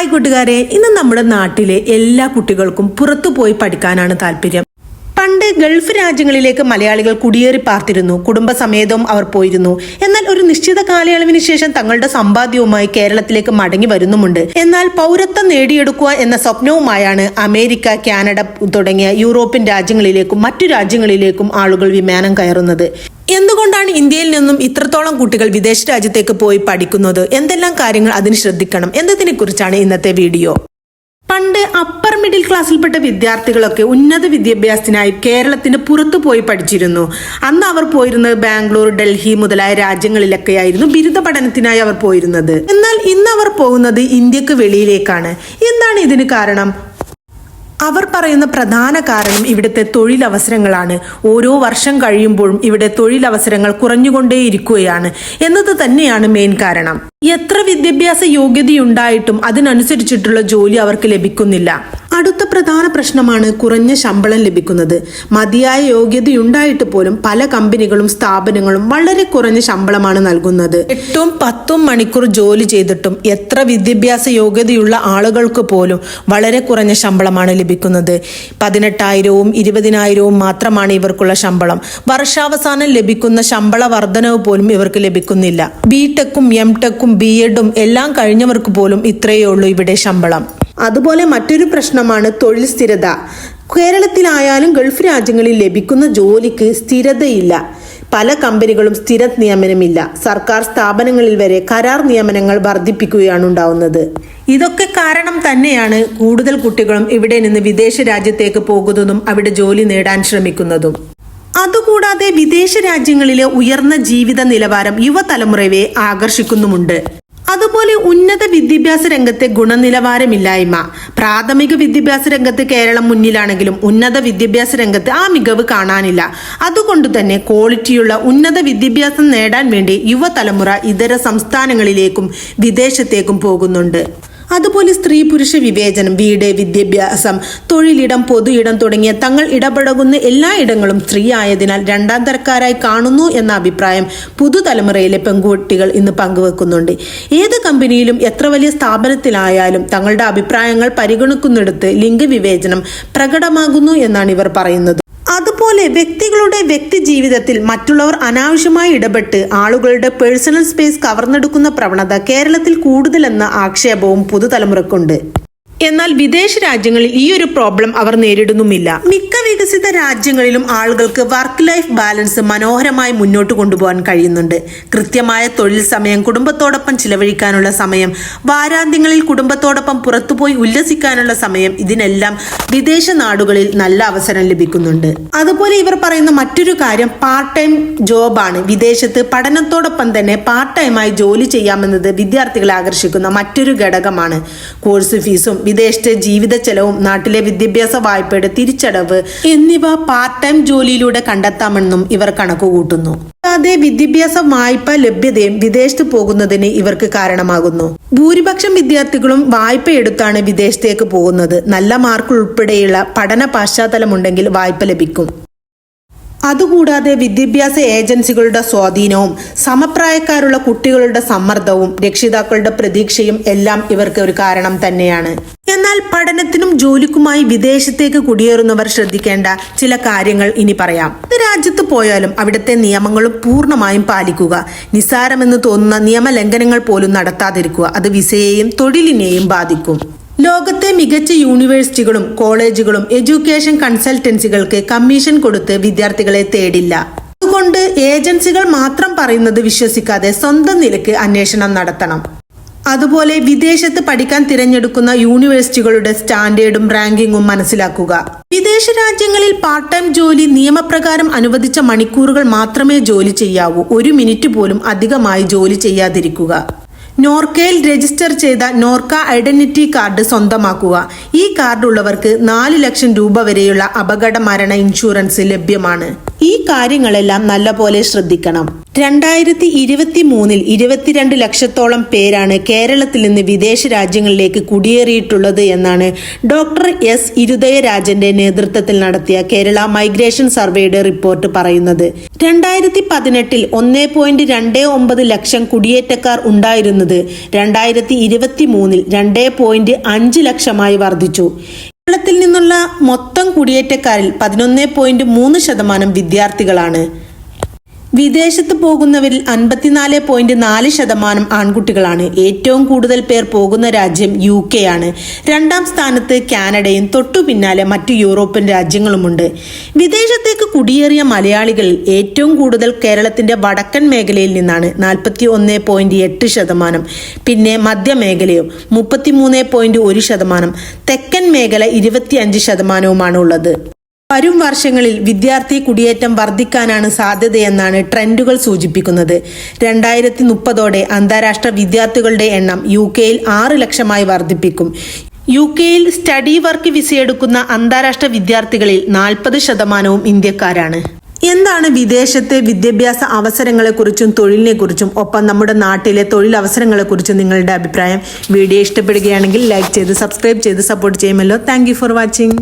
Hi കൂട്ടുകാരെ ഇന്ന് നമ്മുടെ നാട്ടിലെ എല്ലാ കുട്ടികൾക്കും പുറത്തു പോയി പഠിക്കാനാണ് താല്പര്യം. പണ്ട് ഗൾഫ് രാജ്യങ്ങളിലേക്ക് മലയാളികൾ കുടിയേറി പാർത്തിരുന്നു കുടുംബസമേതവും അവർ പോയിരുന്നു. എന്നാൽ ഒരു നിശ്ചിത കാലയളവിന് ശേഷം തങ്ങളുടെ സമ്പാദ്യവുമായി കേരളത്തിലേക്ക് മടങ്ങി വരുന്നുമുണ്ട്. എന്നാൽ പൗരത്വം നേടിയെടുക്കുക എന്ന സ്വപ്നവുമായാണ് അമേരിക്ക കാനഡ തുടങ്ങിയ യൂറോപ്യൻ രാജ്യങ്ങളിലേക്കും മറ്റു രാജ്യങ്ങളിലേക്കും ആളുകൾ വിമാനം കയറുന്നത്. എന്തുകൊണ്ടാണ് ഇന്ത്യയിൽ നിന്നും ഇത്രത്തോളം കുട്ടികൾ വിദേശ രാജ്യത്തേക്ക് പോയി പഠിക്കുന്നത്? എന്തെല്ലാം കാര്യങ്ങൾ അതിന് ശ്രദ്ധിക്കണം? എന്നതിനെ കുറിച്ചാണ് ഇന്നത്തെ വീഡിയോ. പണ്ട് അപ്പർ മിഡിൽ ക്ലാസ്സിൽപ്പെട്ട വിദ്യാർത്ഥികളൊക്കെ ഉന്നത വിദ്യാഭ്യാസത്തിനായി കേരളത്തിന് പുറത്തു പോയി പഠിച്ചിരുന്നു. അന്ന് അവർ പോയിരുന്നത് ബാംഗ്ലൂർ ഡൽഹി മുതലായ രാജ്യങ്ങളിലൊക്കെയായിരുന്നു ബിരുദ പഠനത്തിനായി അവർ പോയിരുന്നത്. എന്നാൽ ഇന്ന് അവർ പോകുന്നത് ഇന്ത്യയ്ക്ക് വെളിയിലേക്കാണ്. എന്താണ് ഇതിന് കാരണം? അവർ പറയുന്ന പ്രധാന കാരണം ഇവിടുത്തെ തൊഴിലവസരങ്ങളാണ്. ഓരോ വർഷം കഴിയുമ്പോഴും ഇവിടെ തൊഴിലവസരങ്ങൾ കുറഞ്ഞുകൊണ്ടേയിരിക്കുകയാണ് എന്നത് തന്നെയാണ് മെയിൻ കാരണം. എത്ര വിദ്യാഭ്യാസ യോഗ്യതയുണ്ടായിട്ടും അതിനനുസരിച്ചിട്ടുള്ള ജോലി അവർക്ക് ലഭിക്കുന്നില്ല. അടുത്ത പ്രധാന പ്രശ്നമാണ് കുറഞ്ഞ ശമ്പളം ലഭിക്കുന്നത്. മതിയായ യോഗ്യതയുണ്ടായിട്ട് പോലും പല കമ്പനികളും സ്ഥാപനങ്ങളും വളരെ കുറഞ്ഞ ശമ്പളമാണ് നൽകുന്നത്. എട്ടും പത്തും മണിക്കൂർ ജോലി ചെയ്തിട്ടും എത്ര വിദ്യാഭ്യാസ യോഗ്യതയുള്ള ആളുകൾക്ക് പോലും വളരെ കുറഞ്ഞ ശമ്പളമാണ് ലഭിക്കുന്നത്. പതിനെട്ടായിരവും ഇരുപതിനായിരവും മാത്രമാണ് ഇവർക്കുള്ള ശമ്പളം. വർഷാവസാനം ലഭിക്കുന്ന ശമ്പള വർധനവ് പോലും ഇവർക്ക് ലഭിക്കുന്നില്ല. ബി ടെക്കും എം ടെക്കും ബി എഡും എല്ലാം കഴിഞ്ഞവർക്ക് പോലും ഇത്രയേ ഉള്ളൂ ഇവിടെ ശമ്പളം. അതുപോലെ മറ്റൊരു പ്രശ്നമാണ് തൊഴിൽ സ്ഥിരത. കേരളത്തിലായാലും ഗൾഫ് രാജ്യങ്ങളിൽ ലഭിക്കുന്ന ജോലിക്ക് സ്ഥിരതയില്ല. പല കമ്പനികളും സ്ഥിര നിയമനമില്ല. സർക്കാർ സ്ഥാപനങ്ങളിൽ വരെ കരാർ നിയമനങ്ങൾ വർദ്ധിപ്പിക്കുകയാണ് ഉണ്ടാവുന്നത്. ഇതൊക്കെ കാരണം തന്നെയാണ് കൂടുതൽ കുട്ടികളും ഇവിടെ നിന്ന് വിദേശ രാജ്യത്തേക്ക് പോകുന്നതും അവിടെ ജോലി നേടാൻ ശ്രമിക്കുന്നതും. അതുകൂടാതെ വിദേശ രാജ്യങ്ങളിലെ ഉയർന്ന ജീവിത നിലവാരം യുവതലമുറയെ ആകർഷിക്കുന്നുമുണ്ട്. അതുപോലെ ഉന്നത വിദ്യാഭ്യാസ രംഗത്തെ ഗുണനിലവാരമില്ലായ്മ. പ്രാഥമിക വിദ്യാഭ്യാസ രംഗത്ത് കേരളം മുന്നിലാണെങ്കിലും ഉന്നത വിദ്യാഭ്യാസ രംഗത്ത് ആ മികവ് കാണാനില്ല. അതുകൊണ്ട് തന്നെ ക്വാളിറ്റിയുള്ള ഉന്നത വിദ്യാഭ്യാസം നേടാൻ വേണ്ടി യുവതലമുറ ഇതര സംസ്ഥാനങ്ങളിലേക്കും വിദേശത്തേക്കും പോകുന്നുണ്ട്. അതുപോലെ സ്ത്രീ പുരുഷ വിവേചനം വീട് വിദ്യാഭ്യാസം തൊഴിലിടം പൊതുയിടം തുടങ്ങിയ തങ്ങൾ ഇടപഴകുന്ന എല്ലാ ഇടങ്ങളും സ്ത്രീ ആയതിനാൽ രണ്ടാം തരക്കാരായി കാണുന്നു എന്ന അഭിപ്രായം പുതുതലമുറയിലെ പെൺകുട്ടികൾ ഇന്ന് പങ്കുവെക്കുന്നുണ്ട്. ഏത് കമ്പനിയിലും എത്ര വലിയ സ്ഥാപനത്തിലായാലും തങ്ങളുടെ അഭിപ്രായങ്ങൾ പരിഗണിക്കുന്നിടത്ത് ലിംഗവിവേചനം പ്രകടമാകുന്നു എന്നാണ് ഇവർ പറയുന്നത്. അതുപോലെ വ്യക്തികളുടെ വ്യക്തി ജീവിതത്തിൽ മറ്റുള്ളവർ അനാവശ്യമായി ഇടപെട്ട് ആളുകളുടെ പേഴ്സണൽ സ്പേസ് കവർന്നെടുക്കുന്ന പ്രവണത കേരളത്തിൽ കൂടുതലെന്ന ആക്ഷേപവും പുതുതലമുറക്കുണ്ട്. എന്നാൽ വിദേശ രാജ്യങ്ങളിൽ ഈ ഒരു പ്രോബ്ലം അവർ നേരിടുന്നുമില്ല. മിക്ക വികസിത രാജ്യങ്ങളിലും ആളുകൾക്ക് വർക്ക് ലൈഫ് ബാലൻസ് മനോഹരമായി മുന്നോട്ട് കൊണ്ടുപോകാൻ കഴിയുന്നുണ്ട്. കൃത്യമായ തൊഴിൽ സമയം കുടുംബത്തോടൊപ്പം ചിലവഴിക്കാനുള്ള സമയം വാരാന്ത്യങ്ങളിൽ കുടുംബത്തോടൊപ്പം പുറത്തുപോയി ഉല്ലസിക്കാനുള്ള സമയം ഇതിനെല്ലാം വിദേശ നാടുകളിൽ നല്ല അവസരം ലഭിക്കുന്നുണ്ട്. അതുപോലെ ഇവർ പറയുന്ന മറ്റൊരു കാര്യം പാർട്ട് ടൈം ജോബാണ് വിദേശത്ത് പഠനത്തോടൊപ്പം തന്നെ പാർട്ട് ടൈമായി ജോലി ചെയ്യാമെന്നത് വിദ്യാർത്ഥികളെ ആകർഷിക്കുന്ന മറ്റൊരു ഘടകമാണ്. കോഴ്സ് ഫീസും വിദേശത്തെ ജീവിത ചെലവും നാട്ടിലെ വിദ്യാഭ്യാസ വായ്പയുടെ തിരിച്ചടവ് എന്നിവ പാർട്ട് ടൈം ജോലിയിലൂടെ കണ്ടെത്താമെന്നും ഇവർ കണക്കുകൂട്ടുന്നു. കൂടാതെ വിദ്യാഭ്യാസ വായ്പ ലഭ്യതയും വിദേശത്ത് പോകുന്നതിന് ഇവർക്ക് കാരണമാകുന്നു. ഭൂരിപക്ഷം വിദ്യാർത്ഥികളും വായ്പ എടുത്താണ് വിദേശത്തേക്ക് പോകുന്നത്. നല്ല മാർക്ക് ഉൾപ്പെടെയുള്ള പഠന പശ്ചാത്തലമുണ്ടെങ്കിൽ വായ്പ ലഭിക്കും. അതുകൂടാതെ വിദ്യാഭ്യാസ ഏജൻസികളുടെ സ്വാധീനവും സമപ്രായക്കാരുള്ള കുട്ടികളുടെ സമ്മർദ്ദവും രക്ഷിതാക്കളുടെ പ്രതീക്ഷയും എല്ലാം ഇവർക്ക് ഒരു കാരണം തന്നെയാണ്. എന്നാൽ പഠനത്തിനും ജോലിക്കുമായി വിദേശത്തേക്ക് കുടിയേറുന്നവർ ശ്രദ്ധിക്കേണ്ട ചില കാര്യങ്ങൾ ഇനി പറയാം. രാജ്യത്ത് പോയാലും അവിടുത്തെ നിയമങ്ങളും പൂർണമായും പാലിക്കുക. നിസ്സാരമെന്ന് തോന്നുന്ന നിയമലംഘനങ്ങൾ പോലും നടത്താതിരിക്കുക. അത് വിസയെയും തൊഴിലിനെയും ബാധിക്കും. ലോകത്തെ മികച്ച യൂണിവേഴ്സിറ്റികളും കോളേജുകളും എഡ്യൂക്കേഷൻ കൺസൾട്ടൻസികൾക്ക് കമ്മീഷൻ കൊടുത്ത് വിദ്യാർത്ഥികളെ തേടില്ല. അതുകൊണ്ട് ഏജൻസികൾ മാത്രം പറയുന്നത് വിശ്വസിക്കാതെ സ്വന്തം നിലയ്ക്ക് അന്വേഷണം നടത്തണം. അതുപോലെ വിദേശത്ത് പഠിക്കാൻ തിരഞ്ഞെടുക്കുന്ന യൂണിവേഴ്സിറ്റികളുടെ സ്റ്റാൻഡേർഡും റാങ്കിങ്ങും മനസ്സിലാക്കുക. വിദേശ രാജ്യങ്ങളിൽ പാർട്ട് ടൈം ജോലി നിയമപ്രകാരം അനുവദിച്ച മണിക്കൂറുകൾ മാത്രമേ ജോലി ചെയ്യാവൂ. ഒരു മിനിറ്റ് പോലും അധികമായി ജോലി ചെയ്യാതിരിക്കുക. നോർക്കയിൽ രജിസ്റ്റർ ചെയ്ത നോർക്ക ഐഡന്റിറ്റി കാർഡ് സ്വന്തമാക്കുക. ഈ കാർഡുള്ളവർക്ക് നാല് ലക്ഷം രൂപ വരെയുള്ള അപകട മരണ ഇൻഷുറൻസ് ലഭ്യമാണ്. ഈ കാര്യങ്ങളെല്ലാം നല്ലപോലെ ശ്രദ്ധിക്കണം. രണ്ടായിരത്തി ഇരുപത്തി മൂന്നിൽ ഇരുപത്തിരണ്ട് ലക്ഷത്തോളം പേരാണ് കേരളത്തിൽ നിന്ന് വിദേശ രാജ്യങ്ങളിലേക്ക് കുടിയേറിയിട്ടുള്ളത് എന്നാണ് ഡോക്ടർ എസ് ഇരുദയരാജന്റെ നേതൃത്വത്തിൽ നടത്തിയ കേരള മൈഗ്രേഷൻ സർവേയുടെ റിപ്പോർട്ട് പറയുന്നത്. രണ്ടായിരത്തി പതിനെട്ടിൽ ഒന്നേ പോയിന്റ് രണ്ട് ഒമ്പത് ലക്ഷം കുടിയേറ്റക്കാർ ഉണ്ടായിരുന്നത്. രണ്ടായിരത്തി ഇരുപത്തി മൂന്നിൽ രണ്ടേ പോയിന്റ് അഞ്ച് ലക്ഷമായി വർദ്ധിച്ചു. കേരളത്തിൽ നിന്നുള്ള മൊത്തം കുടിയേറ്റക്കാരിൽ പതിനൊന്ന് പോയിന്റ് മൂന്ന് ശതമാനം വിദ്യാർത്ഥികളാണ്. വിദേശത്ത് പോകുന്നവരിൽ അൻപത്തിനാല് പോയിന്റ് നാല് ശതമാനം ആൺകുട്ടികളാണ്. ഏറ്റവും കൂടുതൽ പേർ പോകുന്ന രാജ്യം യു കെ ആണ് രണ്ടാം സ്ഥാനത്ത് കാനഡയും തൊട്ടു പിന്നാലെ മറ്റു യൂറോപ്യൻ രാജ്യങ്ങളുമുണ്ട്. വിദേശത്തേക്ക് കുടിയേറിയ മലയാളികളിൽ ഏറ്റവും കൂടുതൽ കേരളത്തിന്റെ വടക്കൻ മേഖലയിൽ നിന്നാണ്. നാൽപ്പത്തി ഒന്ന് പോയിന്റ് എട്ട് ശതമാനം. പിന്നെ മധ്യമേഖലയും മുപ്പത്തിമൂന്ന് പോയിന്റ് ഒരു ശതമാനം. തെക്കൻ മേഖല ഇരുപത്തിയഞ്ച് ശതമാനവുമാണ് ഉള്ളത് വരും വർഷങ്ങളിൽ വിദ്യാർത്ഥി കുടിയേറ്റം വർദ്ധിക്കാനാണ് സാധ്യതയെന്നാണ് ട്രെൻഡുകൾ സൂചിപ്പിക്കുന്നത്. രണ്ടായിരത്തി മുപ്പതോടെ അന്താരാഷ്ട്ര വിദ്യാർത്ഥികളുടെ എണ്ണം യു കെയിൽ ആറ് ലക്ഷമായി വർദ്ധിപ്പിക്കും. യു കെയിൽ സ്റ്റഡി വർക്ക് വിസയെടുക്കുന്ന അന്താരാഷ്ട്ര വിദ്യാർത്ഥികളിൽ നാൽപ്പത് ശതമാനവും ഇന്ത്യക്കാരാണ്. എന്താണ് വിദേശത്തെ വിദ്യാഭ്യാസ അവസരങ്ങളെക്കുറിച്ചും തൊഴിലിനെക്കുറിച്ചും ഒപ്പം നമ്മുടെ നാട്ടിലെ തൊഴിലവസരങ്ങളെക്കുറിച്ചും നിങ്ങളുടെ അഭിപ്രായം? വീഡിയോ ഇഷ്ടപ്പെടുകയാണെങ്കിൽ ലൈക്ക് ചെയ്ത് സബ്സ്ക്രൈബ് ചെയ്ത് സപ്പോർട്ട് ചെയ്യുമല്ലോ. Thank for watching.